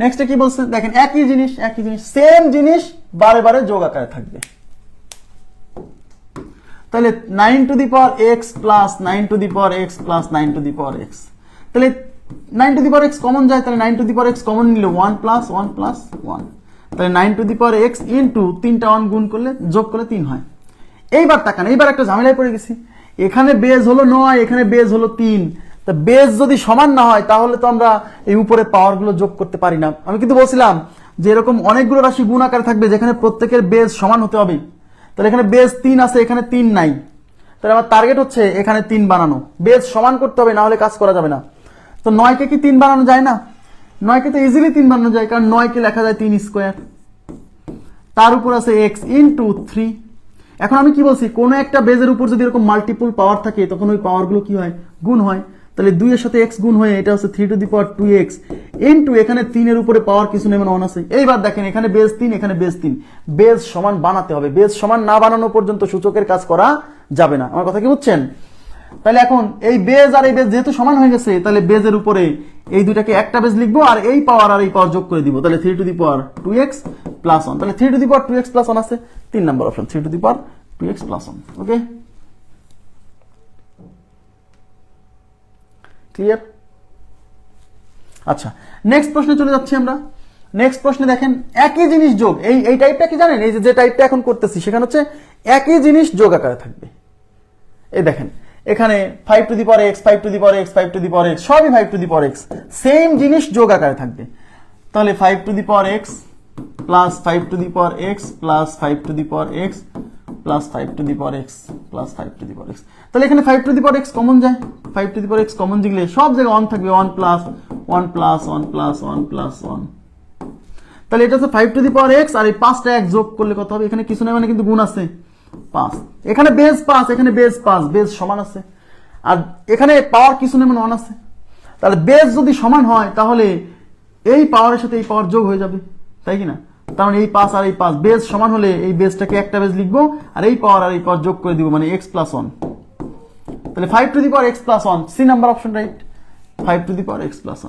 নেক্সটে কি বলছে? দেখেন, একই জিনিস একই জিনিস সেম জিনিস বারে বারে যোগ আকারে থাকবে। তাহলে nine to the power x plus nine to the power x plus nine to the power x তাহলে nine to the power x common যায়, তাহলে nine to the power x common নিলে one plus one plus one তাহলে nine to the power x into তিনটা one গুণ করলে, যোগ করলে তিন হয়। এইবার তাকান, এইবার একটা ঝামেলায় পড়ে গেছি। এখানে বেজ হলো নয়, এখানে বেজ হলো তিন। তা বেজ যদি সমান না হয়, তাহলে তো আমরা এই উপরে পাওয়ারগুলো যোগ করতে পারি না। আমি কিন্তু বলছিলাম যে এরকম অনেকগুলো রাশি গুণ আকারে থাকবে, যেখানে প্রত্যেকের বেজ সমান হতে হবে। তাহলে এখানে বেজ তিন আছে, এখানে তিন নাই। তাহলে আমার টার্গেট হচ্ছে এখানে তিন বানানো। বেজ সমান করতে হবে, না হলে কাজ করা যাবে না। তো নয়কে কি তিন বানানো যায় না? নয়কে তো ইজিলি তিন বানানো যায়, কারণ নয়কে লেখা যায় তিন স্কোয়ার তার উপর আছে এক্স ইন্টু থ্রি এখন আমি কি বলছি, কোনো একটা বেজের উপর যদি এরকম মাল্টিপল পাওয়ার থাকে, তখন ওই পাওয়ারগুলো কি হয়? গুণ হয়। তাহলে দুইয়ের সাথে এক্স গুণ হয়ে এটা হচ্ছে three to the power two x into এখানে তিনের উপরে পাওয়ার কিছু নেই মানে অন আছে। এইবার দেখেন, এখানে বেজ তিন, এখানে বেজ তিন। বেজ সমান বানাতে হবে। বেজ সমান না বানানো পর্যন্ত সূচকের কাজ করা যাবে না। আমার কথা কি বুঝছেন? তাহলে এখন এই বেজ আর এই বেজ যেহেতু সমান হয়ে গেছে, তাহলে বেজের উপরে এই দুটাকে একটা বেজ লিখব আর এই পাওয়ার আর এই পাওয়ার যোগ করে দিব। তাহলে three to the power two x plus one তাহলে three to the power two x plus one আছে। তিন number option three to the power two x plus one okay clear আচ্ছা নেক্সট প্রশ্নে চলে যাচ্ছি আমরা। নেক্সট প্রশ্নে দেখেন, একই জিনিস যোগ। এই এই টাইপটা কি জানেন? এই যে টাইপটা এখন করতেছি, সেখানে হচ্ছে একই জিনিস যোগ আকারে থাকবে। এই দেখেন, এখানে five to the power x five to the power x five to the power x সবই five to the power x same জিনিস যোগ আকারে থাকবে। তাহলে five to the power x plus five to the power x plus five to the power x plus five to the power x plus five to the power x তাহলে এখানে five to the power x common যায়। Five to the power x common জিগলে সব জায়গায় one থাকবে one plus one plus one plus one plus one তাহলে এটা হচ্ছে five to the power x আর এই পাঁচটা এক যোগ করলে কত হবে? এখানে কিছু নেই মানে কিন্তু গুণ আছে। পাঁচ। এখানে বেজ পাঁচ, এখানে বেজ পাঁচ বেজ সমান আছে। আর এখানে পাওয়ার কিছু নেই মানে ওয়ান আছে। তাহলে বেজ যদি সমান হয়, তাহলে এই পাওয়ারের সাথে এই পাওয়ার যোগ হয়ে যাবে। তাই কি না? তার মানে এই পাস আর এই পাস বেজ সমান হলে এই বেজটাকে একটা বেজ লিখব, আর এই পাওয়ার আর এই পাওয়ার যোগ করে দিব মানে এক্স প্লাস ওয়ান তাহলে five to the power x plus one C number option right five to the power x plus